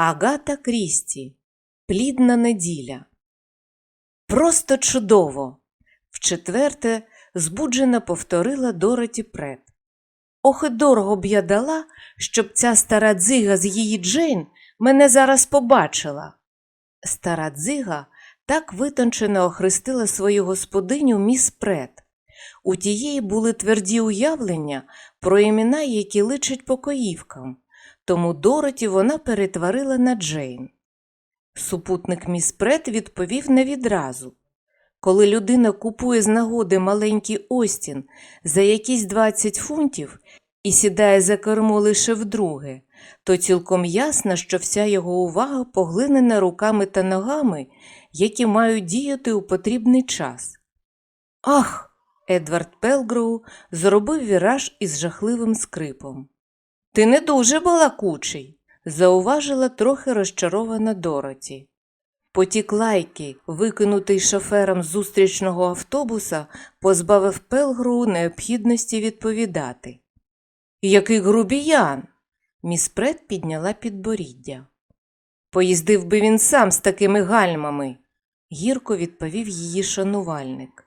Агата Крісті. Плідна неділя. Просто чудово. Вчетверте збуджена повторила Дороті Прет. Ох і дорого б я дала, щоб ця стара дзига з її Джейн мене зараз побачила. Стара дзига так витончено охрестила свою господиню міс Прет. У тієї були тверді уявлення про імена, які личать покоївкам, тому Дороті вона перетворила на Джейн. Супутник міс Прет відповів не відразу. Коли людина купує з нагоди маленький Остін за якісь 20 фунтів і сідає за кермо лише вдруге, то цілком ясно, що вся його увага поглинена руками та ногами, які мають діяти у потрібний час. Ах! Едвард Пелгроу зробив віраж із жахливим скрипом. Ти не дуже балакучий, зауважила трохи розчарована Дороті. Потік лайки, викинутий шофером зустрічного автобуса, позбавив Пелгроу необхідності відповідати. Який грубіян. Міс Прет підняла підборіддя. Поїздив би він сам з такими гальмами, гірко відповів її шанувальник.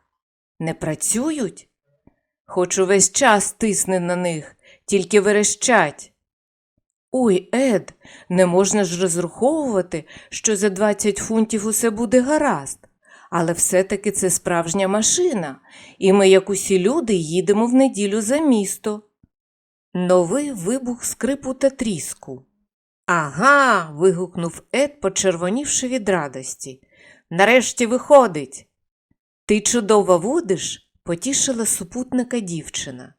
Не працюють? Хоч увесь час тисне на них, тільки верещать. Ой, Ед, не можна ж розраховувати, що за 20 фунтів усе буде гаразд. Але все-таки це справжня машина, і ми, як усі люди, їдемо в неділю за місто. Новий вибух скрипу та тріску. Ага. вигукнув Ед, почервонівши від радості. Нарешті виходить. Ти чудово водиш, потішила супутника дівчина.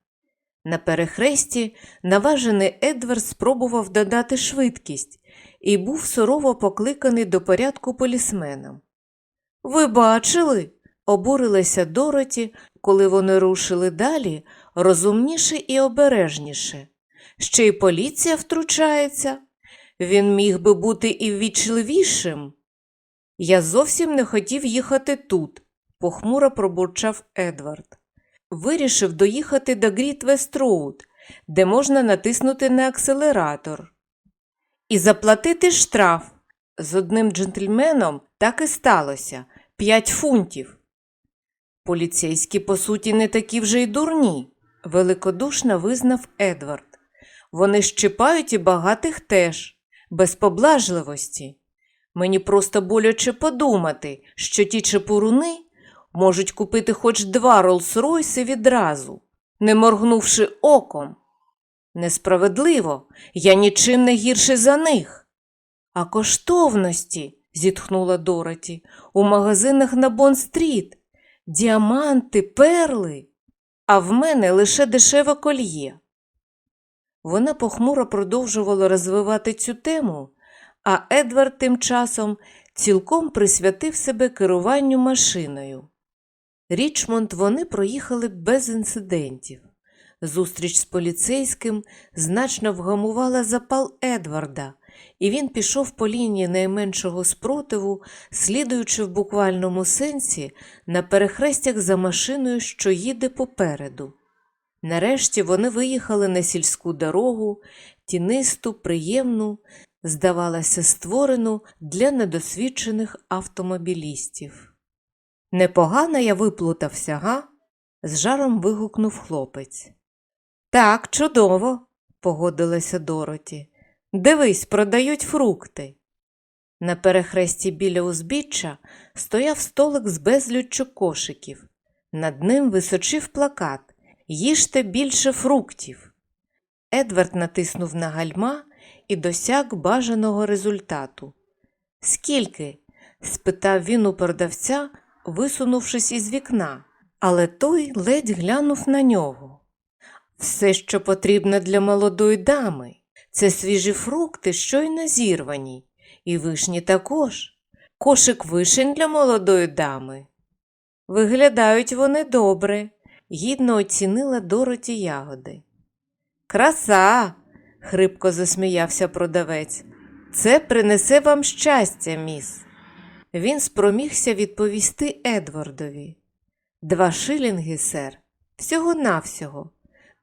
На перехресті наважений Едвард спробував додати швидкість і був сурово покликаний до порядку полісменом. Ви бачили? обурилася Дороті, коли вони рушили далі, розумніше і обережніше. Ще й поліція втручається. Він міг би бути і ввічливішим. Я зовсім не хотів їхати тут, похмуро пробурчав Едвард. Вирішив доїхати до Гріт Вестроуд, де можна натиснути на акселератор. І заплатити штраф. З одним джентльменом так і сталося п'ять фунтів. Поліцейські, по суті, не такі вже й дурні, великодушно визнав Едвард. Вони щипають і багатих теж, без поблажливості. Мені просто боляче подумати, що ті чепуруни можуть купити хоч два Роллс-Ройси відразу, не моргнувши оком. Несправедливо, я нічим не гірше за них. А коштовності, зітхнула Дороті, у магазинах на Бон-стріт, діаманти, перли, а в мене лише дешеве кольє. Вона похмуро продовжувала розвивати цю тему, а Едвард тим часом цілком присвятив себе керуванню машиною. Річмонд вони проїхали без інцидентів. Зустріч з поліцейським значно вгамувала запал Едварда, і він пішов по лінії найменшого спротиву, слідуючи в буквальному сенсі на перехрестях за машиною, що їде попереду. Нарешті вони виїхали на сільську дорогу, тінисту, приємну, здавалося, створену для недосвідчених автомобілістів. Непогано я виплутався, га? з жаром вигукнув хлопець. Так, чудово, погодилася Дороті. Дивись, продають фрукти. На перехресті біля узбіччя стояв столик з безлюччю кошиків. Над ним височив плакат Їжте більше фруктів. Едвард натиснув на гальма і досяг бажаного результату. Скільки? спитав він у продавця, висунувшись із вікна, але той ледь глянув на нього. Все, що потрібно для молодої дами, це свіжі фрукти, щойно зірвані, і вишні також. Кошик вишень для молодої дами. Виглядають вони добре, гідно оцінила Дороті ягоди. Краса. хрипко засміявся продавець. Це принесе вам щастя, міс. Він спромігся відповісти Едвардові. Два шилінги, сер, всього-навсього.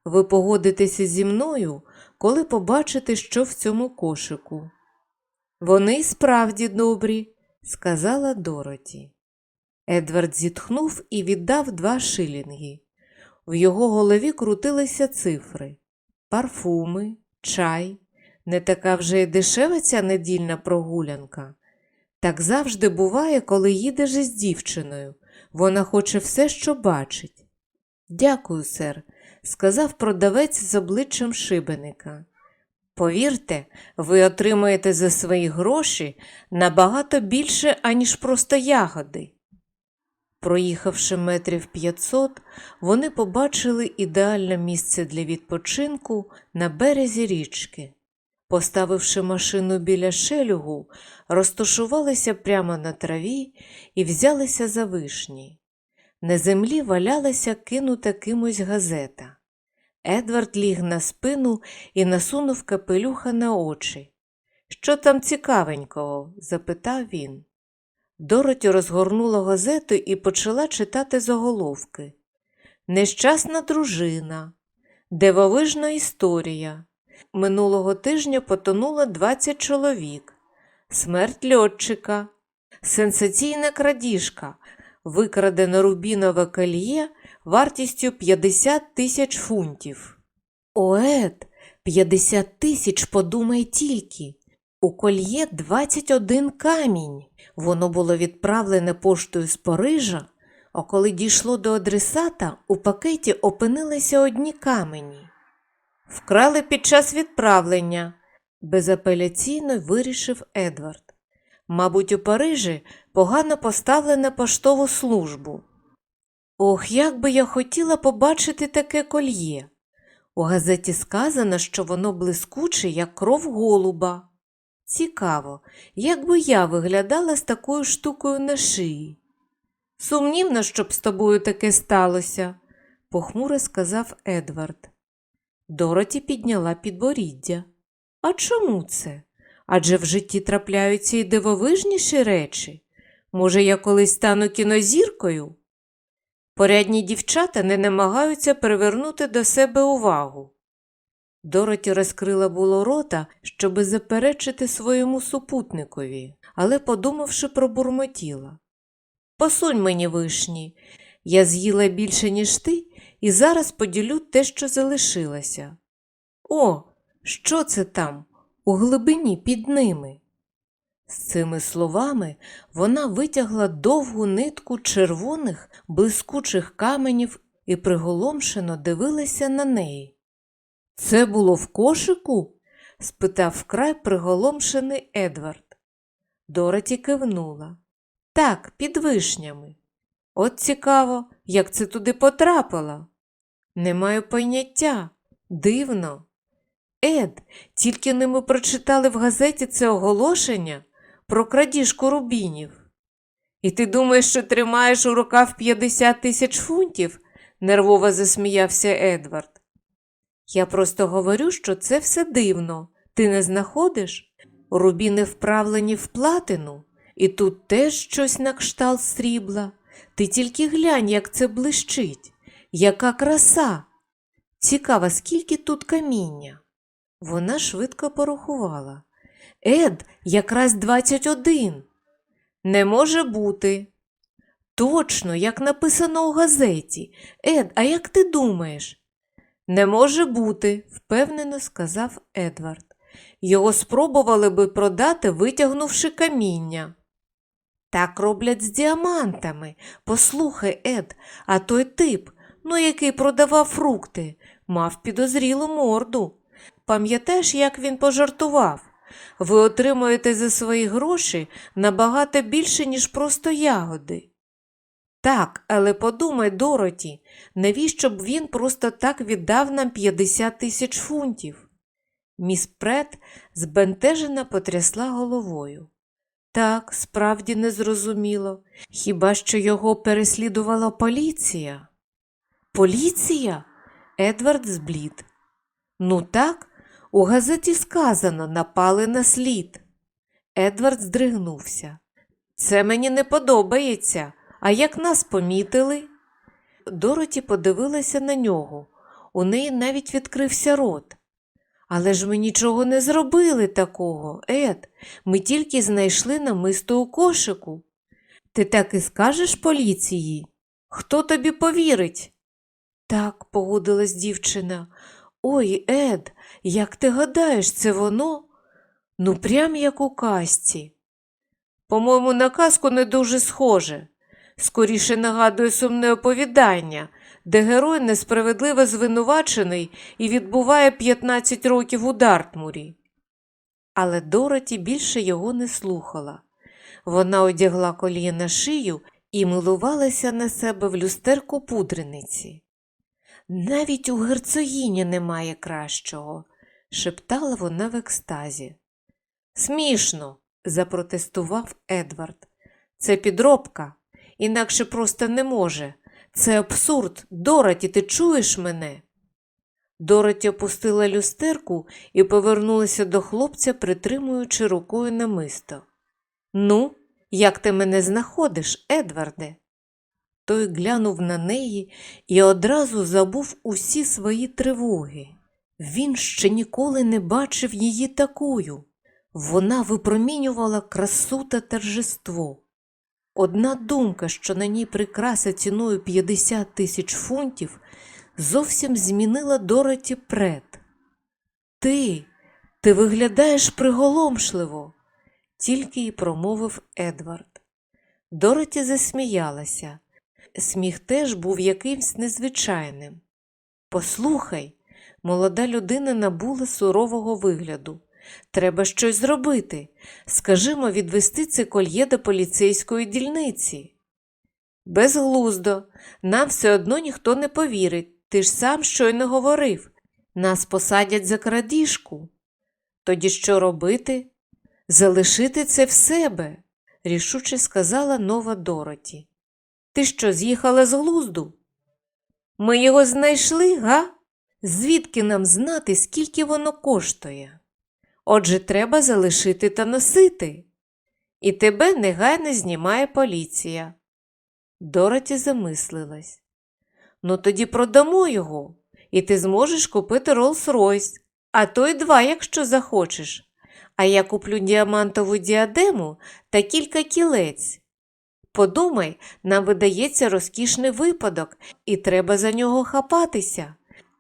Ви погодитеся зі мною, коли побачите, що в цьому кошику. Вони справді добрі, сказала Дороті. Едвард зітхнув і віддав два шилінги. В його голові крутилися цифри парфуми, чай. Не така вже й дешева ця недільна прогулянка. Так завжди буває, коли їдеш із дівчиною. Вона хоче все, що бачить. Дякую, сер, сказав продавець з обличчям шибеника. Повірте, ви отримаєте за свої гроші набагато більше, аніж просто ягоди. Проїхавши метрів 500, вони побачили ідеальне місце для відпочинку на березі річки. Поставивши машину біля шелюгу, розташувалися прямо на траві і взялися за вишні. На землі валялася кинута кимось газета. Едвард ліг на спину і насунув капелюха на очі. Що там цікавенького? запитав він. Дороті розгорнула газету і почала читати заголовки. Нещасна дружина, дивовижна історія. Минулого тижня потонуло 20 чоловік, смерть льотчика, сенсаційна крадіжка, викрадене рубінове кольє вартістю 50 тисяч фунтів. Оет, 50 тисяч, подумай тільки. У кольє 21 камінь. Воно було відправлене поштою з Парижа, а коли дійшло до адресата, у пакеті опинилися одні камені. Вкрали під час відправлення, безапеляційно вирішив Едвард. Мабуть, у Парижі погано поставлена поштову службу. Ох, як би я хотіла побачити таке кольє. У газеті сказано, що воно блискуче, як кров голуба. Цікаво, як би я виглядала з такою штукою на шиї. Сумнівно, щоб з тобою таке сталося, похмуро сказав Едвард. Дороті підняла підборіддя. А чому це? Адже в житті трапляються й дивовижніші речі. Може, я колись стану кінозіркою? Порядні дівчата не намагаються привернути до себе увагу. Дороті розкрила було рота, щоби заперечити своєму супутникові, але, подумавши, пробурмотіла. Посунь мені вишні, я з'їла більше, ніж ти, і зараз поділю те, що залишилося. О, що це там, у глибині під ними? З цими словами вона витягла довгу нитку червоних, блискучих каменів і приголомшено дивилася на неї. Це було в кошику? спитав вкрай приголомшений Едвард. Дороті кивнула. Так, під вишнями. От цікаво, як це туди потрапило. Не маю поняття. Дивно. Ед, тільки не ми прочитали в газеті це оголошення про крадіжку рубінів. І ти думаєш, що тримаєш у руках 50 тисяч фунтів? нервово засміявся Едвард. Я просто говорю, що це все дивно. Ти не знаходиш? Рубіни вправлені в платину, і тут теж щось на кшталт срібла. Ти тільки глянь, як це блищить, яка краса. Цікаво, скільки тут каміння. Вона швидко порахувала. Ед, якраз 21. Не може бути. Точно, як написано у газеті. Ед, а як ти думаєш? Не може бути, впевнено сказав Едвард. Його спробували би продати, витягнувши каміння. Так роблять з діамантами. Послухай, Ед, а той тип, ну який продавав фрукти, мав підозрілу морду. Пам'ятаєш, як він пожартував? Ви отримуєте за свої гроші набагато більше, ніж просто ягоди. Так, але подумай, Дороті, навіщо б він просто так віддав нам 50 тисяч фунтів? Міс Прет збентежено потрясла головою. Так, справді незрозуміло. Хіба що його переслідувала поліція? Поліція? Едвард зблід. Ну так, у газеті сказано напали на слід. Едвард здригнувся. Це мені не подобається. А як нас помітили? Дороті подивилася на нього. У неї навіть відкрився рот. Але ж ми нічого не зробили такого, Ед. Ми тільки знайшли намисто у кошику. Ти так і скажеш поліції? Хто тобі повірить? Так, погодилась дівчина. Ой, Ед, як ти гадаєш, це воно? Ну, прям як у казці. По-моєму, на казку не дуже схоже. Скоріше нагадує сумне оповідання, де герой несправедливо звинувачений і відбуває 15 років у Дартмурі. Але Дороті більше його не слухала. Вона одягла коліє на шию і милувалася на себе в люстерку пудрениці. Навіть у герцогині немає кращого, шептала вона в екстазі. Смішно, запротестував Едвард. Це підробка, інакше просто не може. Це абсурд. Дороті, ти чуєш мене? Дороті опустила люстерку і повернулася до хлопця, притримуючи рукою намисто. Ну, як ти мене знаходиш, Едварде? Той глянув на неї і одразу забув усі свої тривоги. Він ще ніколи не бачив її такою. Вона випромінювала красу та торжество. Одна думка, що на ній прикраса ціною 50 тисяч фунтів, зовсім змінила Дороті пред. Ти, ти виглядаєш приголомшливо, тільки й промовив Едвард. Дороті засміялася. Сміх теж був якимсь незвичайним. Послухай, молода людина набула сурового вигляду. Треба щось зробити. Скажімо, відвести це кольє до поліцейської дільниці. Безглуздо, нам все одно ніхто не повірить. Ти ж сам щойно говорив. Нас посадять за крадіжку. Тоді що робити? Залишити це в себе, рішуче сказала нова Дороті. Ти що, з'їхала з глузду? Ми його знайшли, га? Звідки нам знати, скільки воно коштує? Отже, треба залишити та носити. І тебе негайно знімає поліція. Дороті замислилась. Ну тоді продамо його, і ти зможеш купити Роллс-Ройс, а то й два, якщо захочеш. А я куплю діамантову діадему та кілька кілець. Подумай, нам видається розкішний випадок, і треба за нього хапатися.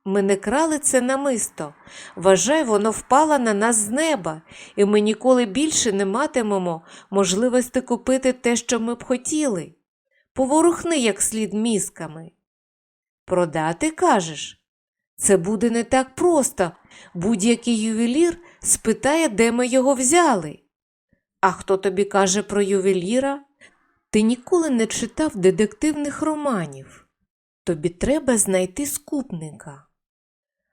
Ми не крали це намисто. Вважай, воно впало на нас з неба, і ми ніколи більше не матимемо можливості купити те, що ми б хотіли. Поворухни як слід мізками. Продати, кажеш? Це буде не так просто. Будь-який ювелір спитає, де ми його взяли. А хто тобі каже про ювеліра? Ти ніколи не читав детективних романів. Тобі треба знайти скупника.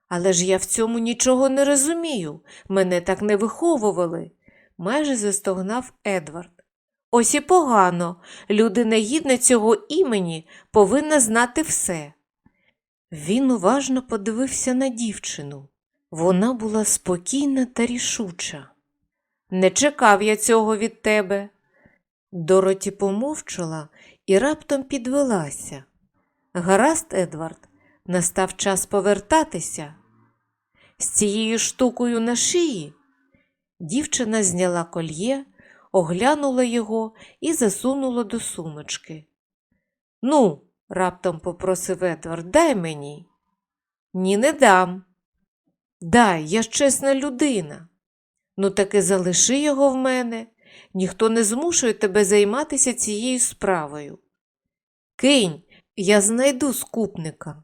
Але ж я в цьому нічого не розумію. Мене так не виховували, майже застогнав Едвард. Ось і погано. Людина гідна цього імені повинна знати все. Він уважно подивився на дівчину. Вона була спокійна та рішуча. Не чекав я цього від тебе. Дороті помовчала і раптом підвелася. Гаразд, Едвард, настав час повертатися. З цією штукою на шиї дівчина зняла кольє, оглянула його і засунула до сумочки. Ну, раптом попросив Едвард, дай мені. Ні, не дам. Дай, я ж чесна людина. Ну, таки залиши його в мене. Ніхто не змушує тебе займатися цією справою. Кинь, я знайду скупника.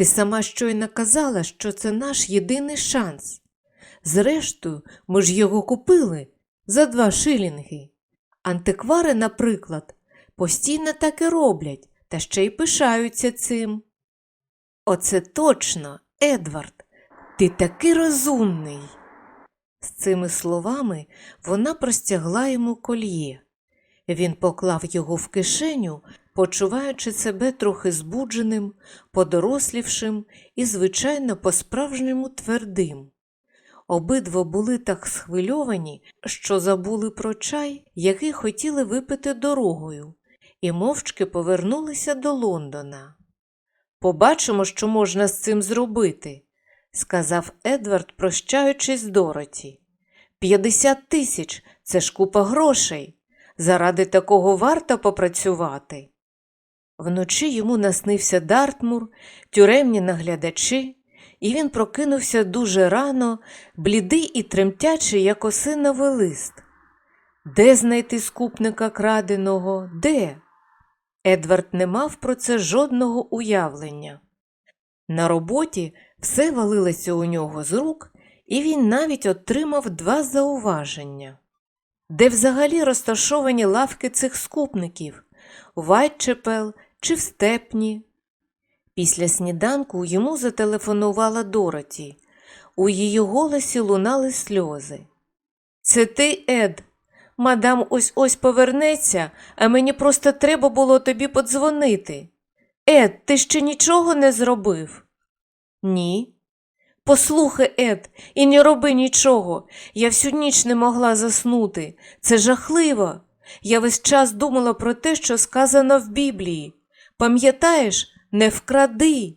Ти сама щойно казала, що це наш єдиний шанс. Зрештою, ми ж його купили за два шилінги. Антиквари, наприклад, постійно так і роблять, та ще й пишаються цим. Оце точно, Едвард, ти такий розумний. З цими словами вона простягла йому кольє. Він поклав його в кишеню, почуваючи себе трохи збудженим, подорослівшим і, звичайно, по-справжньому твердим. Обидва були так схвильовані, що забули про чай, який хотіли випити дорогою, і мовчки повернулися до Лондона. Побачимо, що можна з цим зробити, сказав Едвард, прощаючись з Дороті. П'ятдесят тисяч це ж купа грошей. Заради такого варто попрацювати. Вночі йому наснився Дартмур, тюремні наглядачі, і він прокинувся дуже рано, блідий і тремтячий, як осиновий лист. Де знайти скупника краденого? Де? Едвард не мав про це жодного уявлення. На роботі все валилося у нього з рук, і він навіть отримав два зауваження. Де взагалі розташовані лавки цих скупників Вайтчепел чи в степні? Після сніданку йому зателефонувала Дороті. У її голосі лунали сльози. Це ти, Ед. Мадам ось ось повернеться, а мені просто треба було тобі подзвонити. Ед, ти ще нічого не зробив? Ні. Послухай, Ед, і не роби нічого. Я всю ніч не могла заснути. Це жахливо. Я весь час думала про те, що сказано в Біблії. Пам'ятаєш, не вкради.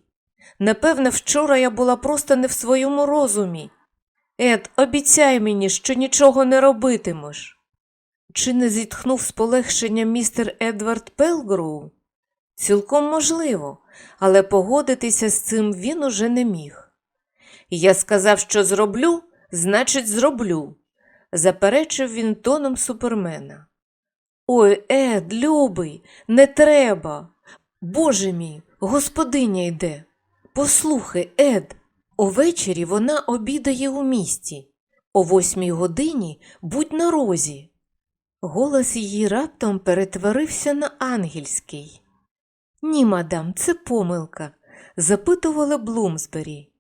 Напевно, вчора я була просто не в своєму розумі. Ед, обіцяй мені, що нічого не робитимеш. Чи не зітхнув з полегшенням містер Едвард Пелгроу? Цілком можливо, але погодитися з цим він уже не міг. Я сказав, що зроблю, значить, зроблю, заперечив він тоном супермена. Ой, Ед, любий, не треба. Боже мій, господиня йде. Послухай, Ед, увечері вона обідає у місті. О восьмій годині будь на розі. Голос її раптом перетворився на ангельський. Ні, мадам, це помилка, запитувала Блумсбері.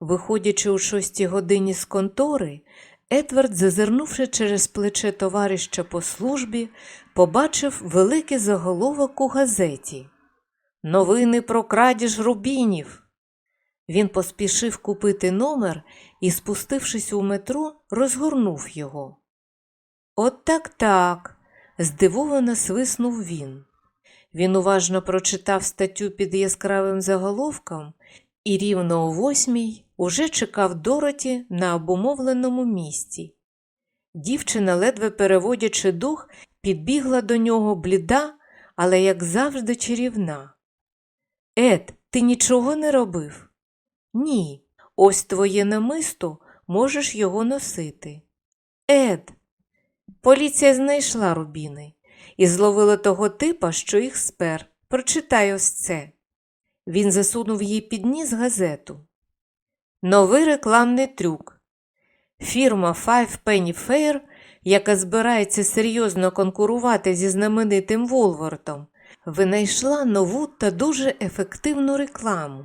Виходячи у шостій годині з контори, Едвард, зазирнувши через плече товариша по службі, побачив великий заголовок у газеті Новини про крадіж рубінів. Він поспішив купити номер і, спустившись у метро, розгорнув його. От так так, здивовано свиснув він. Він уважно прочитав статтю під яскравим заголовком і рівно о восьмій уже чекав Дороті на обумовленому місці. Дівчина, ледве переводячи дух, підбігла до нього бліда, але, як завжди, чарівна. Ед, ти нічого не робив? Ні. Ось твоє намисто можеш його носити. Ед. Поліція знайшла рубіни і зловила того типа, що їх спер. Прочитай ось це. Він засунув їй під ніс газету. Новий рекламний трюк. Фірма Five Penny Fair, яка збирається серйозно конкурувати зі знаменитим Волвортом, винайшла нову та дуже ефективну рекламу.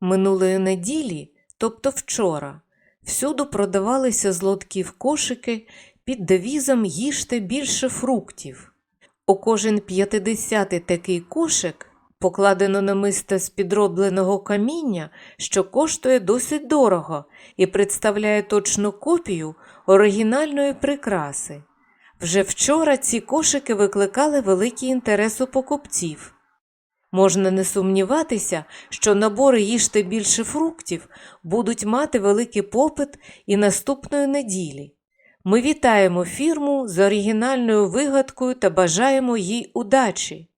Минулої неділі, тобто вчора, всюду продавалися з лотків кошики під девізом їжте більше фруктів. У кожен п'ятидесятий такий кошик покладено намисто з підробленого каміння, що коштує досить дорого і представляє точну копію оригінальної прикраси. Вже вчора ці кошики викликали великий інтерес у покупців. Можна не сумніватися, що набори їжте більше фруктів будуть мати великий попит і наступної неділі. Ми вітаємо фірму з оригінальною вигадкою та бажаємо їй удачі.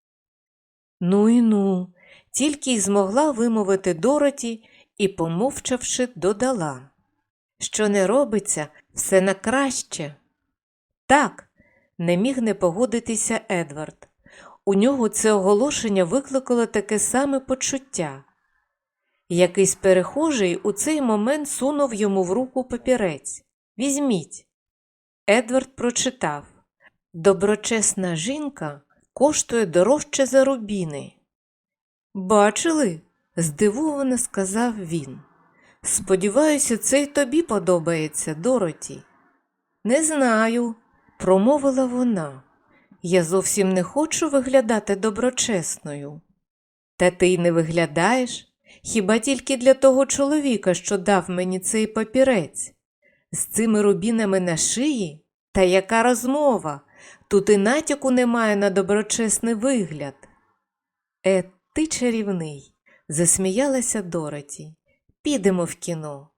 Ну і ну, тільки й змогла вимовити Дороті і, помовчавши, додала. Що не робиться, все на краще. Так, не міг не погодитися Едвард. У нього це оголошення викликало таке саме почуття. Якийсь перехожий у цей момент сунув йому в руку папірець. Візьміть. Едвард прочитав Доброчесна жінка коштує дорожче за рубіни. Бачили? здивовано сказав він. Сподіваюся, це й тобі подобається, Дороті. Не знаю, промовила вона. Я зовсім не хочу виглядати доброчесною. Та ти й не виглядаєш хіба тільки для того чоловіка, що дав мені цей папірець. З цими рубінами на шиї? Та яка розмова? Тут і натяку немає на доброчесний вигляд. Е, ти чарівний, засміялася Дороті. Підемо в кіно.